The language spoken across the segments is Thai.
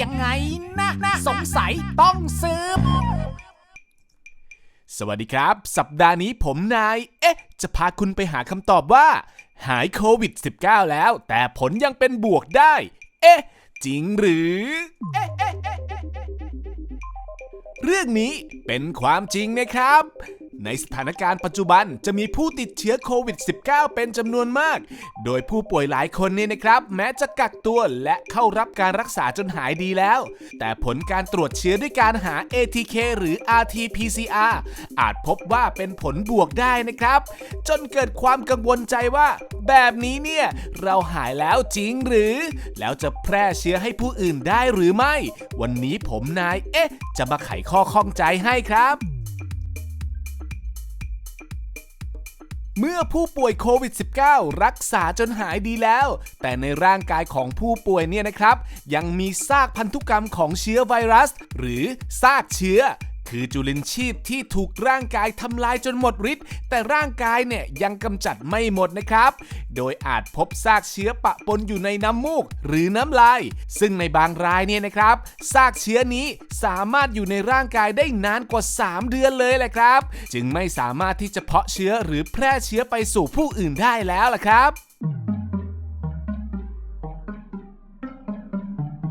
ยังไงนะนะสงสัยต้องสืบสวัสดีครับ สัปดาห์นี้ผมนาย เอ๊ะ จะพาคุณไปหาคำตอบว่า หายโควิด -19 แล้ว แต่ผลยังเป็นบวกได้ เอ๊ะ จริงหรือเอ๊ะเอ๊ะเอ๊ะเอ๊ะเอ๊ะเรื่องนี้เป็นความจริงนะครับ ในสถานการณ์ปัจจุบันจะมีผู้ติดเชื้อโควิด -19 เป็นจำนวนมาก โดยผู้ป่วยหลายคนเนี่ยนะครับ แม้จะกักตัวและเข้ารับการรักษาจนหายดีแล้ว แต่ผลการตรวจเชื้อด้วยการหา ATK หรือ RT-PCR อาจพบว่าเป็นผลบวกได้นะครับ จนเกิดความกังวลใจว่า แบบนี้เนี่ยเราหายแล้วจริงหรือ แล้วจะแพร่เชื้อให้ผู้อื่นได้หรือไม่ วันนี้ผมนายเอ๊ะ จะมาไขข้อข้องใจให้ครับ เมื่อผู้ป่วยโควิด -19 รักษาจนหายดีแล้ว แต่ในร่างกายของผู้ป่วยเนี่ยนะครับ ยังมีซากพันธุกรรมของเชื้อไวรัส หรือซากเชื้อ คือจุลินทรีย์ที่ถูกร่างกายทำลายจนหมดฤทธิ์แต่ร่างกายเนี่ยยังกำจัดไม่หมดนะครับ โดยอาจพบซากเชื้อปะปนอยู่ในน้ำมูก หรือน้ำลาย ซึ่งในบางรายเนี่ยนะครับซากเชื้อนี้สามารถอยู่ในร่างกายได้นานกว่า 3 เดือนเลยแหละครับ จึงไม่สามารถที่จะเพาะเชื้อหรือแพร่เชื้อไปสู่ผู้อื่นได้แล้วล่ะครับ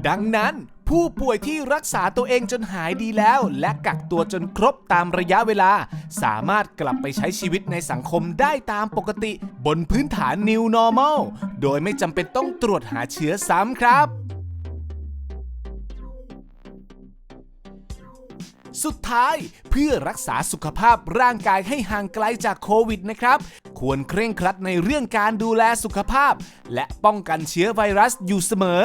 ดังนั้น ผู้ป่วยที่รักษาตัวเองจนหายดีแล้ว และกักตัวจนครบตามระยะเวลา สามารถกลับไปใช้ชีวิตในสังคมได้ตามปกติ บนพื้นฐาน New Normal โดยไม่จำเป็นต้องตรวจหาเชื้อซ้ำครับ สุดท้ายเพื่อรักษาสุขภาพร่างกายให้ห่างไกลจากโควิดนะครับ ควรเคร่งครัดในเรื่องการดูแลสุขภาพ และป้องกันเชื้อไวรัสอยู่เสมอ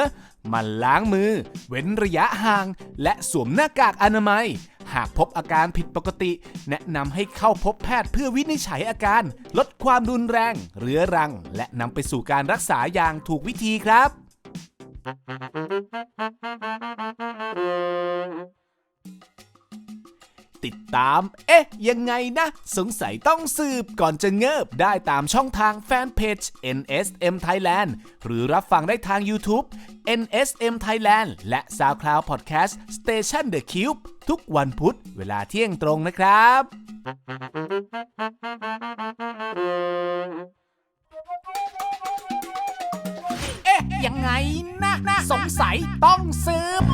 มันล้างมือ เว้นระยะห่าง และสวมหน้ากากอนามัย หากพบอาการผิดปกติ แนะนำให้เข้าพบแพทย์เพื่อวินิจฉัยอาการ ลดความรุนแรง เรื้อรัง และนำไปสู่การรักษาอย่างถูกวิธีครับ ติดตาม เอ๊ะ ยังไงนะ สงสัยต้องสืบก่อนจะเงิบได้ตามช่องทางแฟนเพจ NSM Thailand หรือรับฟังได้ทาง YouTube NSM Thailand และ SoundCloud Podcast Station The Cube ทุกวันพุธเวลาเที่ยงตรงนะครับ เอ๊ะ ยังไงนะนะสงสัยต้องสืบ